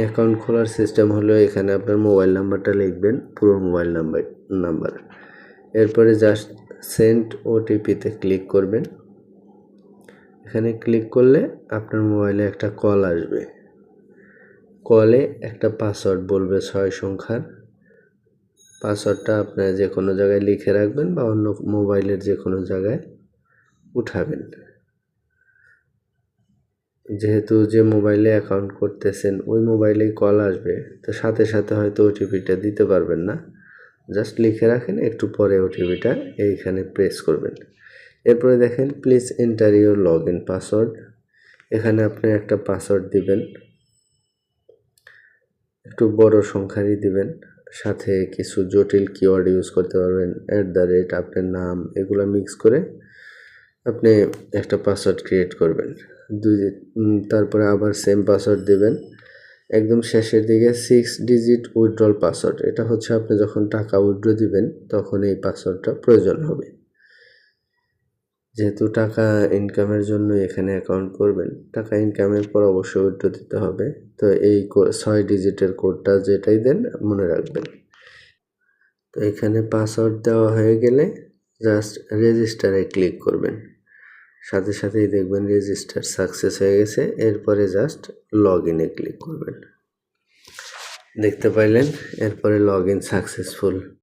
Account খোলার system হলো এখানে আপনার মোবাইল নাম্বারটা লিখবেন, পুরো মোবাইল নাম্বার নাম্বার। এরপরে জাস্ট সেন্ড ওটিপিতে ক্লিক করবেন। এখানে ক্লিক করলে আপনার মোবাইলে একটা কল আসবে। কলে একটা পাসওয়ার্ড বলবে ছয় সংখ্যার। পাসওয়ার্ডটা আপনার যে কোনো জায়গায় লিখে রাখবেন বা অন্য মোবাইলের যে কোনো জায়গায় উঠাবেন। যেহেতু যে মোবাইলে অ্যাকাউন্ট করতেছেন, ওই মোবাইলেই কল আসবে। তো সাথে সাথে হয়তো ওটিপিটা দিতে পারবেন না। জাস্ট লিখে রাখেন, একটু পরে ওটিপিটা এইখানে প্রেস করবেন। এরপরে দেখেন please enter your log in password এখানে আপনি একটা পাসওয়ার্ড দিবেন। একটু বড় সংখ্যারই দিবেন। সাথে কিছু জটিল কিওয়ার্ড ইউজ করতে পারবেন। অ্যাট দ্য রেট আপনার নাম, এগুলো মিক্স করে আপনি একটা পাসওয়ার্ড ক্রিয়েট করবেন। দুই তারপরে আবার সেম পাসওয়ার্ড দেবেন। একদম শেষের দিকে সিক্স ডিজিট উইথড্রল পাসওয়ার্ড এটা হচ্ছে আপনি যখন টাকা উইথড্র দিবেন, তখন এই পাসওয়ার্ডটা প্রয়োজন হবে। যেহেতু টাকা ইনকামের জন্য এখানে অ্যাকাউন্ট করবেন, টাকা ইনকামের পর অবশ্যই উইথড্র দিতে হবে। তো এই ছয় ডিজিটের কোডটা যেটাই দেন, মনে রাখবেন। তো এখানে পাসওয়ার্ড দেওয়া হয়ে গেলে জাস্ট রেজিস্টারে ক্লিক করবেন। সাথে সাথেই দেখবেন রেজিস্টার সাকসেস হয়ে গেছে। এরপরে জাস্ট লগ ইনে ক্লিক করবেন। দেখতে পাইলেন, এরপরে লগ ইন সাকসেসফুল